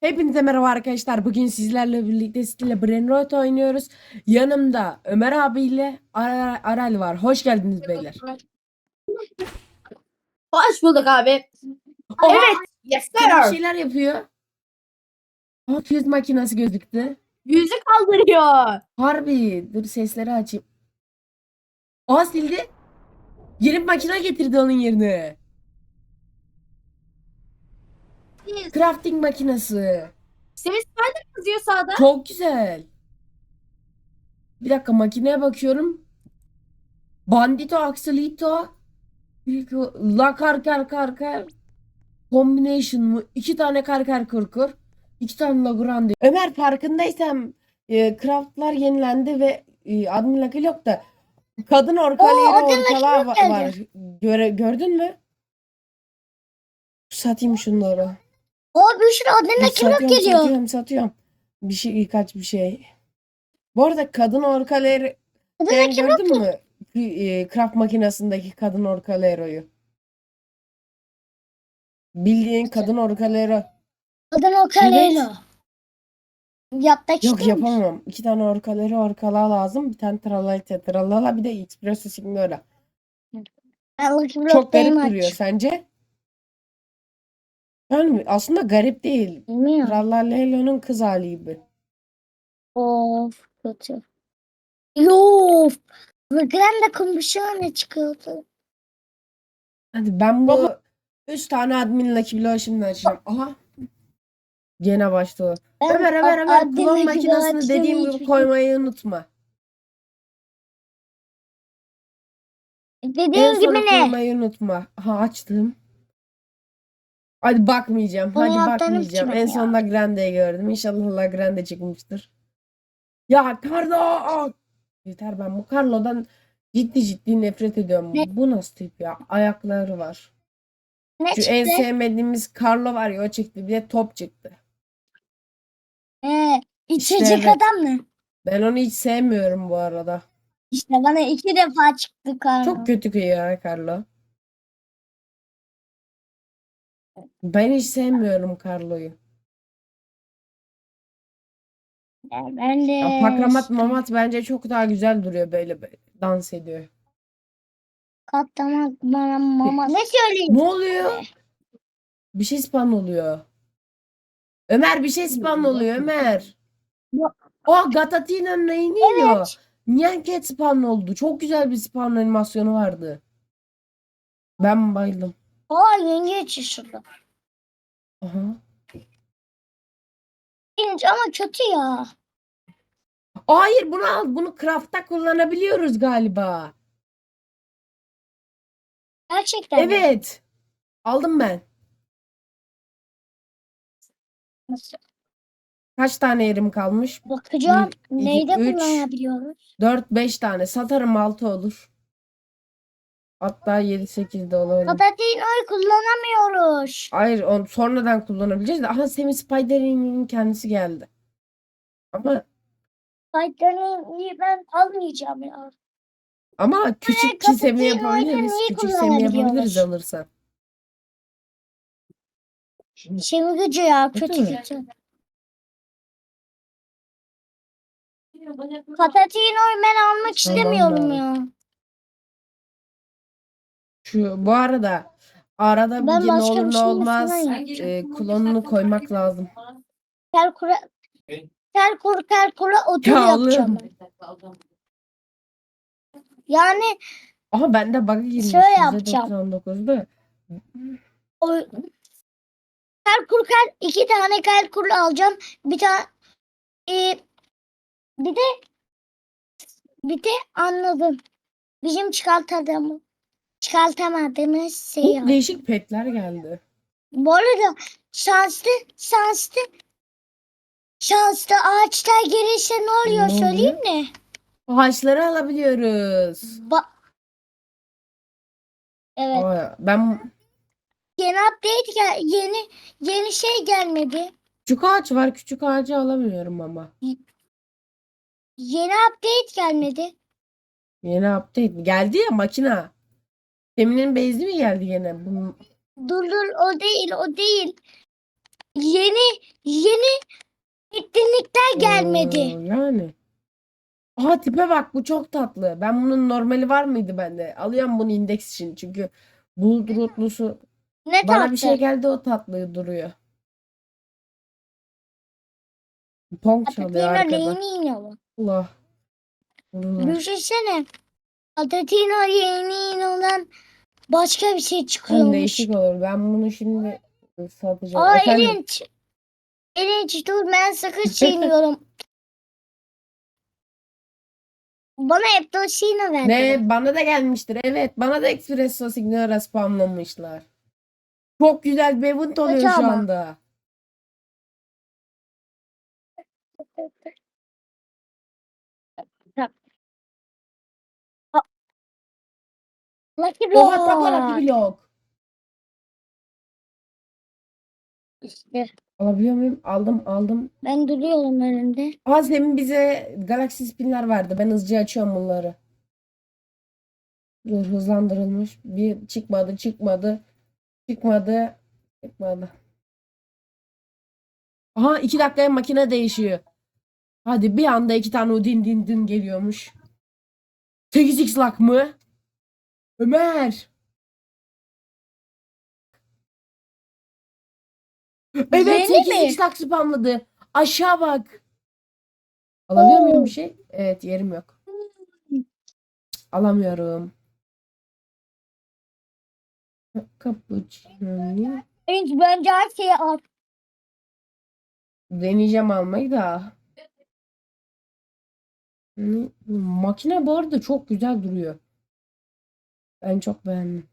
Hepinize merhaba arkadaşlar. Bugün sizlerle birlikte Stille Brainrot oynuyoruz. Yanımda Ömer abiyle Ar Aral var. Hoş geldiniz beyler. Hoş bulduk abi. Oha, Evet. Yes bir şeyler yapıyor. Aa, füz makinesi gözüktü. Yüzü kaldırıyor. Harbi. Dur sesleri açayım. Aa sildi. Yeni bir makine getirdi onun yerine. Crafting makinesi. Semi Spider kızıyor sağda. Çok güzel. Bir dakika makineye bakıyorum. Bandito, Axelito, La Kar Kar Kar Kar Combination mı? İki tane Kar Kar Kur Kur. İki tane La Grande. Ömer farkındaysan e, craftlar yenilendi ve e, admin lakı yok da kadın orkalayı Oo, admin Lucky orkala Luke va- var. Göre, gördün mü? Satayım şunları. O bir sürü adına kim Satıyorum, geliyor. satıyorum, satıyorum. Bir şey, birkaç bir şey. Bu arada kadın orkaleri sen kim gördün mü? E, craft makinesindeki kadın orkaleroyu. Bildiğin kadın orkalero. Adana o Kalelo. Yapmak Yok istiyor musun? yapamam. İki tane orkalero orkala lazım. Bir tane tralalite tralala bir de espresso signora. Çok garip duruyor sence? Yani aslında garip değil. Bilmiyorum. Trallalelo'nun kız hali gibi. Of kötü. Yof. Grande Combustion'a çıkıyordu. Hadi ben bu üç tane admin Lucky Block'u şimdi açacağım. Aha. Gene başladı. Ben Ömer Ömer a- Ömer gibi makinesini dediğim gibi hiçbir- koymayı unutma. En Dediğin sona gibi ne? koymayı unutma. Ha açtım. Hadi bakmayacağım. Bunu Hadi yaptığım bakmayacağım. için En ya. sonunda Grande'yi gördüm. İnşallah La Grande çıkmıştır. Ya Carlo! Yeter ben bu Carlo'dan ciddi ciddi nefret ediyorum. Ne? Bu nasıl tip ya? Ayakları var. Ne Şu en çıktı? sevmediğimiz Carlo var ya o çıktı. Bir de top çıktı. Ee, içecek evet. adam mı? Ben onu hiç sevmiyorum bu arada. İşte bana iki defa çıktı karnım. Çok kötü ya Carlo. Ben hiç sevmiyorum Carlo'yu. Ben de Ya Pakramat Mamat bence çok daha güzel duruyor böyle, böyle dans ediyor. Katlamak bana mama. Ne söyleyeyim? Ne oluyor? Bir şey spam oluyor. Ömer bir şey spam oluyor Ömer. Bu- O Gatatina'nın neyini yiyor? Nyan Cat spawn oldu. Çok güzel bir spawn animasyonu vardı. Ben bayıldım. Aa yengeç şurada. Aha. İlginç ama kötü ya. Hayır bunu al. Bunu craft'ta kullanabiliyoruz galiba. Gerçekten. mi? Evet. Aldım ben. Nasıl? Kaç tane yerim kalmış? Bakacağım. Bir, iki, Neyde üç. kullanabiliyoruz? 4-5 tane. Satarım 6 olur. Hatta 7-8 de olabilir. Patates oy kullanamıyoruz. Hayır onu sonradan kullanabileceğiz de. Aha Semi Spider'in kendisi geldi. Ama Spiderman'i ben almayacağım ya. ama küçük kapatayım, semi yüzden yapabiliriz. niye Küçük semi yapabiliriz kullanabiliyoruz? alırsan. Şey gücü ya Kötü kötü mü? kötü. Oy ben almak istemiyorum ya. Şu bu arada arada Ben bir ne başka olur ne şey olmaz düşünüyorum. e, klonunu koymak lazım. Tel kura tel kur tel kura otur Ya yapacağım. Yani Aha bende bug girmiş. Şöyle yapacağım. %99'da. o tel kur tel iki tane tel kur alacağım. Bir tane e, bir de bir de anladım. Bizim çıkartadığımız çıkartamadığımız şey var. değişik petler geldi. Bu arada şanslı şanslı şanslı ağaçlar gelirse ne oluyor Ne söyleyeyim mi? Ağaçları alabiliyoruz. Ba evet. Aa, ben Yeni update gel yeni yeni şey gelmedi. küçük ağaç var. Küçük ağacı alamıyorum ama. Yeni update gelmedi. Yeni update mi? Geldi ya makina. Feminin beyzi mi geldi? Bu Dur dur o değil o değil. yeni yeni etkinlikler gelmedi. Ee, yani. Aha tipe bak bu çok tatlı. Ben bunun normali var mıydı bende? Alıyorum bunu indeks için. Çünkü buldurutlusu Ne bana tatlı. bir şey geldi o tatlı duruyor. Pong çalıyor arkada. Allah. Allah. Düşünsene. Atatürk'ün yeni olan başka bir şey çıkıyormuş. değişik olur. Ben bunu şimdi satacağım. Aa Efendim? Erinç. Erinç dur ben sakız çiğniyorum. Bana hep çiğne verdi. Ne? Bana da gelmiştir. Evet. Bana da Espresso Signora spamlamışlar. Çok güzel bir event oluyor şu anda. Lucky Oha takla Block. Lucky Block. İşte Alabiliyor muyum? Aldım aldım. ben duruyorum önünde. Aa demin bize Galaxy Spin'ler verdi. Ben hızlıca açıyorum bunları. Dur hızlandırılmış. Bir çıkmadı çıkmadı. Çıkmadı. Çıkmadı. Aha iki dakikaya makine değişiyor. Hadi bir anda iki tane o din din din geliyormuş. 8x lak mı? Ömer. Evet Yeni 8x lak spamladı. Aşağı bak. Alabiliyor muyum bir şey? Evet yerim yok. Alamıyorum. Cappuccino. Erinç bence her şeyi al. Deneyeceğim almayı da. Hı, Makine bu arada çok güzel duruyor. Ben çok beğendim.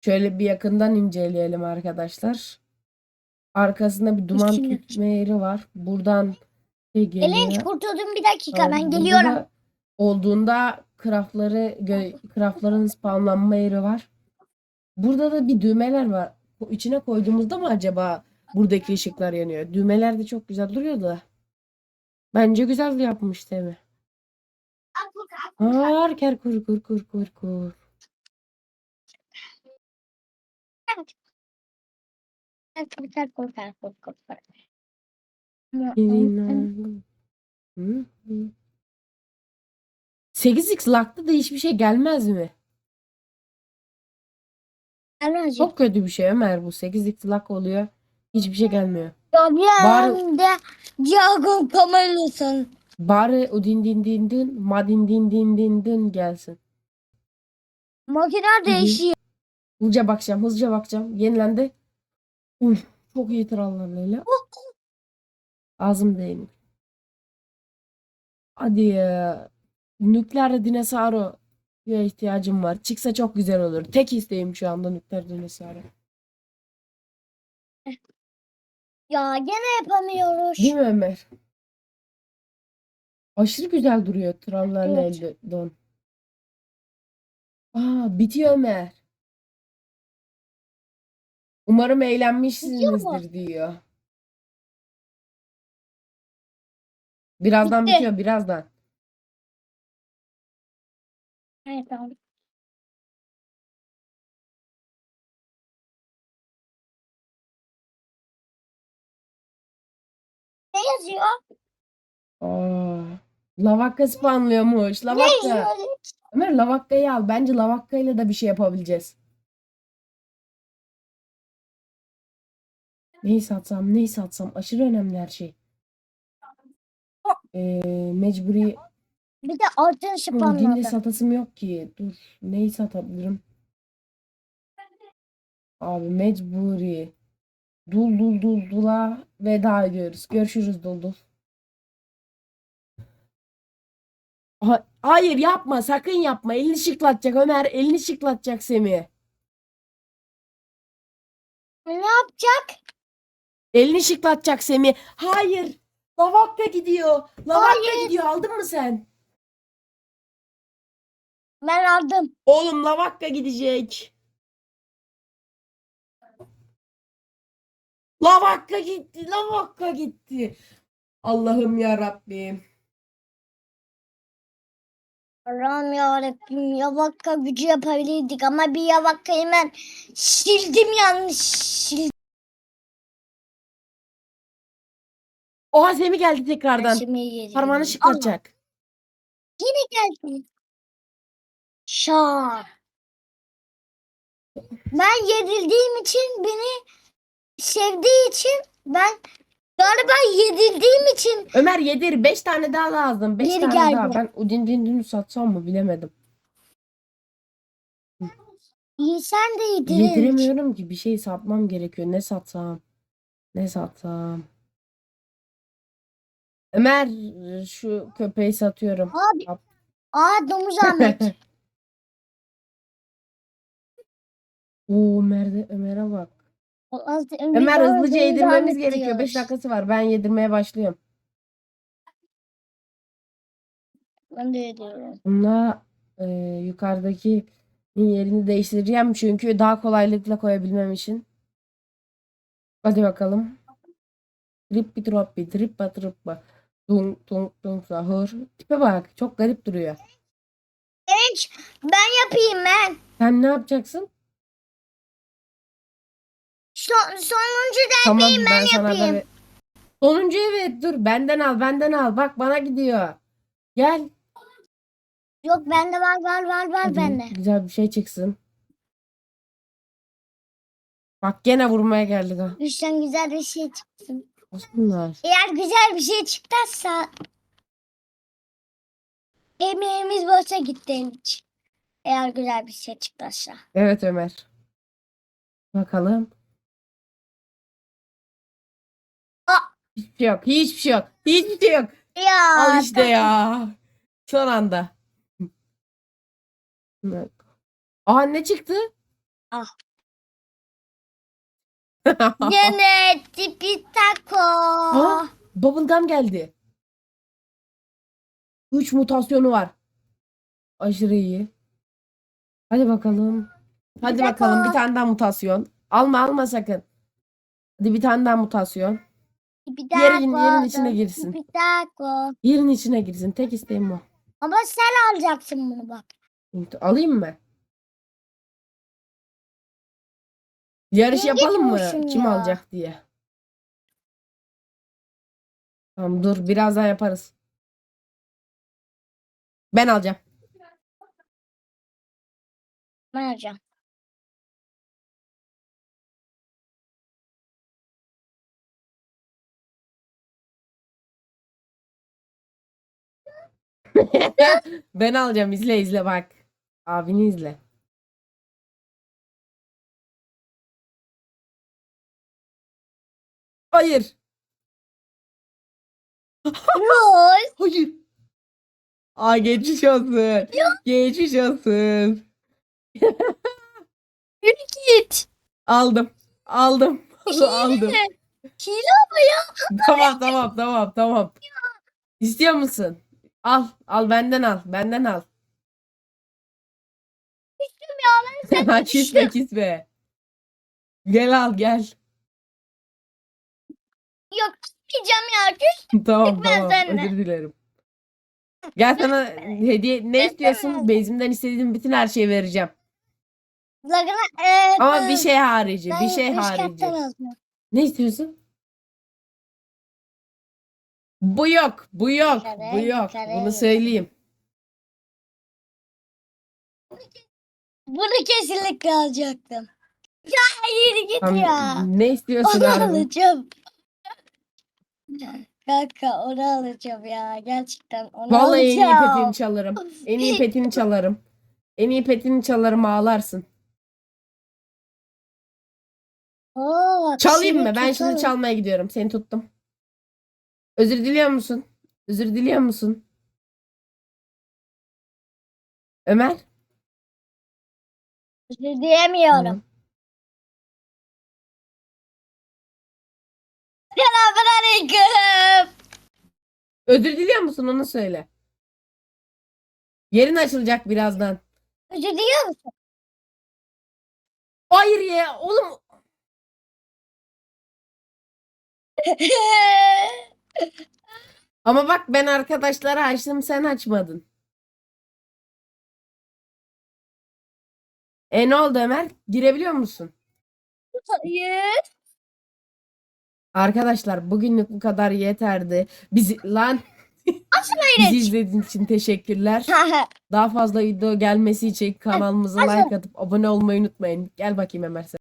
Şöyle bir yakından inceleyelim arkadaşlar. Arkasında bir duman Üstüne. tütme yeri var. Buradan şey geliyor. kurtuldum bir dakika ben burada geliyorum. da Olduğunda craftları gö- craftların spawnlanma yeri var. Burada da bir düğmeler var. Bu içine koyduğumuzda mı acaba buradaki ışıklar yanıyor? Düğmeler de çok güzel duruyor da. Bence güzel yapmış değil mi? Harker kur kur kur kur kur. Korkar korkar korkar korkar. Hı hı. 8x lock'ta da hiçbir şey gelmez mi? Çok Çok kötü bir şey Ömer bu. 8x lock oluyor. Hiçbir şey gelmiyor. Gabriel'de Diago Camelo'sun. Bari o din din din din, madin din din din din gelsin. Makine değişiyor. Hızlıca bakacağım, hızlıca bakacağım. Yenilendi. Uf, çok iyi trallarıyla. Ağzım değmiyor. Hadi ya. Nükleer dinozavru ya ihtiyacım var. Çıksa çok güzel olur. Tek isteğim şu anda nükleer dinozavru. Ya gene yapamıyoruz. Değil mi Ömer? Aşırı güzel duruyor trallarla Evet. elde don. Aa, bitiyor Ömer. Umarım eğlenmişsinizdir diyor. Birazdan Bitti. bitiyor, birazdan. Evet tamam. Ne yazıyor? Aa, lavakka spawnlıyormuş. Ne Lavakka. Ömer lavakkayı al. Bence lavakkayla da bir şey yapabileceğiz. Neyi satsam, neyi satsam. Aşırı önemli her şey. Ee, mecburi Bir de altın şıpanladı. satasım yok ki. Dur. Neyi satabilirim? Abi mecburi. Dul dul dul dula veda ediyoruz. Görüşürüz dul dul. Ha- hayır yapma sakın yapma. Elini şıklatacak Ömer. Elini şıklatacak Semih. Ne yapacak? Elini şıklatacak Semih. Hayır. Lavakka gidiyor. Lavakka gidiyor. Aldın mı sen? Ben aldım. Oğlum Lavakka gidecek. Lavakka gitti. Lavakka gitti. Allah'ım ya Rabbim. Allah'ım yarabbim yavakka gücü yapabilirdik ama bir yavakkayı ben sildim yanlış. Sildim. Oha Semih geldi tekrardan. Parmağını şıklatacak. Yine geldi. Şak. Ben yenildiğim için beni sevdiği için ben galiba yenildiğim için Ömer yedir. 5 tane daha lazım. 5 Geri tane geldi. daha. Ben Udin Dindin'i satsam mı bilemedim. iyi sen de yedirin. Yediremiyorum ki. Bir şey satmam gerekiyor. Ne satsam? Ne satsam? Ömer şu köpeği satıyorum. Abi. Yap. Aa domuz Ahmet. Oo Ömer'e bak. Az- Ömer hızlıca yedirmemiz gerekiyor. 5 diyoruz. dakikası var. Ben yedirmeye başlıyorum. Ben de yediyorum. Bununla e, yukarıdaki yerini değiştireceğim çünkü daha kolaylıkla koyabilmem için. Hadi bakalım. Trippi troppi trippa trippa. Tung tung tung sahur. Tipe bak çok garip duruyor. Ben yapayım ben. Sen ne yapacaksın? Son, sonuncu da Tamam ben, sana da yapayım. ver- Sonuncu evet dur benden al benden al. Bak bana gidiyor. Gel. yok bende var var var var Hadi, bende. Güzel bir şey çıksın. Bak gene vurmaya geldi ha. Üstten güzel bir şey çıksın. Aslında. Eğer güzel bir şey çıkarsa emeğimiz boşa gitti hiç. Eğer güzel bir şey çıkarsa. Evet Ömer. Bakalım. Hiçbir şey yok. Hiçbir şey yok. Hiçbir şey yok. Ya Al işte ya. Son anda. Evet. Aa ne çıktı? Ah. Gene tipi taco. Aa! Bubblegum geldi. 3 mutasyonu var. Aşırı iyi. Hadi bakalım. Hadi Bir bakalım bir tane daha mutasyon. Alma alma sakın. Hadi bir tane daha mutasyon. Yerin- yerin içine girsin. Tipi taco. Yerin içine girsin. Tek isteğim o. Ama sen alacaksın bunu bak. Alayım mı? Yarış Niye yapalım mı? Kim ya? alacak diye. Tamam dur birazdan yaparız. Ben alacağım. Ben alacağım. Ben alacağım. İzle izle bak. Abini izle. Hayır. Hayır. Aa geçmiş olsun. Geçmiş olsun. Git. Aldım. Aldım. Aldım. Hile ama ya. Tamam tamam tamam tamam. İstiyor musun? Al. Al benden al. Benden al. ben kisme kisme. Gel al gel. Yok gitmeyeceğim ya. Küs. tamam Ben tamam. seninle. Özür dilerim. Gel sana hediye ne istiyorsun? Bezimden istediğim bütün her şeyi vereceğim. Lagına, Ama bir şey harici. Bir şey harici. Ne istiyorsun? Bu yok. Bu yok. Kare, Bu yok. kare. Bunu söyleyeyim. Bunu kesinlikle alacaktım. Ya yürü git Tamam, ya. Ne istiyorsun Onu abi? alacağım. Kanka onu alacağım ya. Gerçekten onu Vallahi en iyi alacağım. petini çalarım. En iyi petini çalarım. En iyi petini çalarım ağlarsın. Oo, bak Çalayım seni mı? Ben şimdi tutarım. çalmaya gidiyorum. Seni tuttum. Özür diliyor musun? Özür diliyor musun? Ömer? Özür diyemiyorum. Selamünaleyküm. Özür diliyor musun? Onu söyle. Yerin açılacak birazdan. Özür diliyor musun? Hayır ya oğlum. Ama bak ben arkadaşlara açtım sen açmadın. E ne oldu Ömer? Girebiliyor musun? Hayır. Arkadaşlar bugünlük bu kadar yeterdi. Bizi lan bizi izlediğiniz için teşekkürler. Daha fazla video gelmesi için kanalımıza like atıp abone olmayı unutmayın. Gel bakayım Ömer sen.